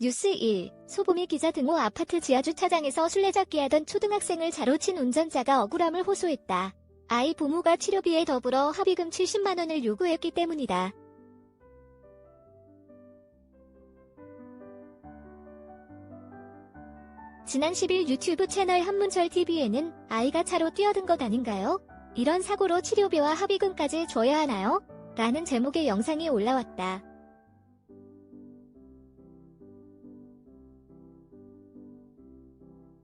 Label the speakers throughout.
Speaker 1: 뉴스 1. 소보미 기자 등호 아파트 지하주차장에서 술래잡기 하던 초등학생을 자로 친 운전자가 억울함을 호소했다. 아이 부모가 치료비에 더불어 합의금 70만원을 요구했기 때문이다. 지난 10일 유튜브 채널 한문철 TV에는 아이가 차로 뛰어든 것 아닌가요? 이런 사고로 치료비와 합의금까지 줘야 하나요? 라는 제목의 영상이 올라왔다.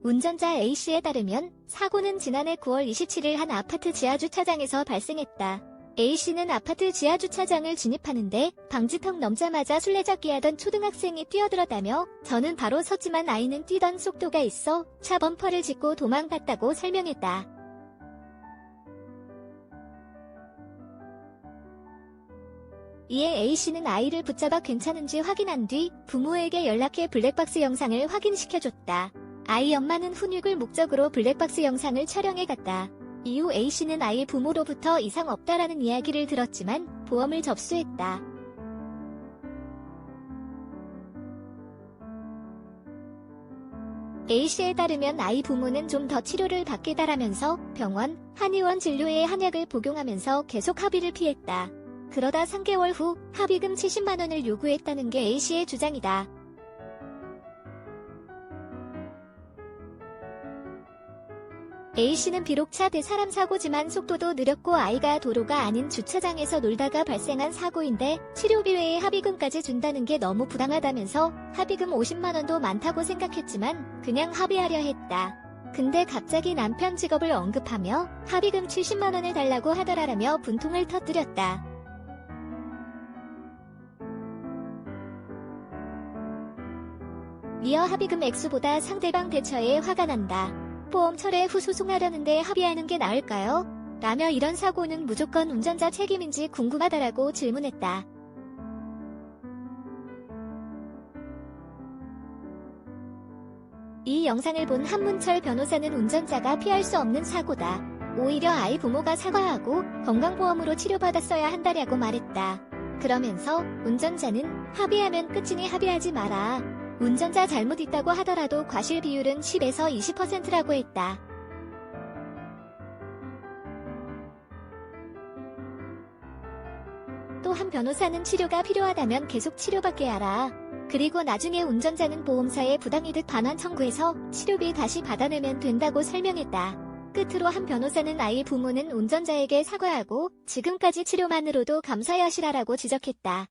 Speaker 1: 운전자 A씨에 따르면 사고는 지난해 9월 27일 한 아파트 지하주차장에서 발생했다. A씨는 아파트 지하주차장을 진입하는데 방지턱 넘자마자 술래잡기 하던 초등학생이 뛰어들었다며 저는 바로 섰지만 아이는 뛰던 속도가 있어 차 범퍼를 짚고 도망갔다고 설명했다. 이에 A씨는 아이를 붙잡아 괜찮은지 확인한 뒤 부모에게 연락해 블랙박스 영상을 확인시켜줬다. 아이 엄마는 훈육을 목적으로 블랙박스 영상을 촬영해 갔다. 이후 A씨는 아이 부모로부터 이상 없다라는 이야기를 들었지만 보험을 접수했다. A씨에 따르면 아이 부모는 좀 더 치료를 받겠다라면서 병원, 한의원 진료에 한약을 복용하면서 계속 합의를 피했다. 그러다 3개월 후 합의금 70만원을 요구했다는 게 A씨의 주장이다. A씨는 비록 차 대 사람 사고지만 속도도 느렸고 아이가 도로가 아닌 주차장에서 놀다가 발생한 사고인데 치료비 외에 합의금까지 준다는 게 너무 부당하다면서 합의금 50만원도 많다고 생각했지만 그냥 합의하려 했다. 근데 갑자기 남편 직업을 언급하며 합의금 70만원을 달라고 하더라라며 분통을 터뜨렸다. 이어 합의금 액수보다 상대방 대처에 화가 난다. 보험 철회 후 소송하려는데 합의하는 게 나을까요? 라며 이런 사고는 무조건 운전자 책임인지 궁금하다라고 질문했다. 이 영상을 본 한문철 변호사는 운전자가 피할 수 없는 사고다. 오히려 아이 부모가 사과하고 건강보험으로 치료받았어야 한다라고 말했다. 그러면서 운전자는 합의하면 끝이니 합의하지 마라. 운전자 잘못 있다고 하더라도 과실 비율은 10에서 20%라고 했다. 또한 변호사는 치료가 필요하다면 계속 치료받게 하라. 그리고 나중에 운전자는 보험사에 부당이득 반환 청구해서 치료비 다시 받아내면 된다고 설명했다. 끝으로 한 변호사는 아이 부모는 운전자에게 사과하고 지금까지 치료만으로도 감사해 하시라라고 지적했다.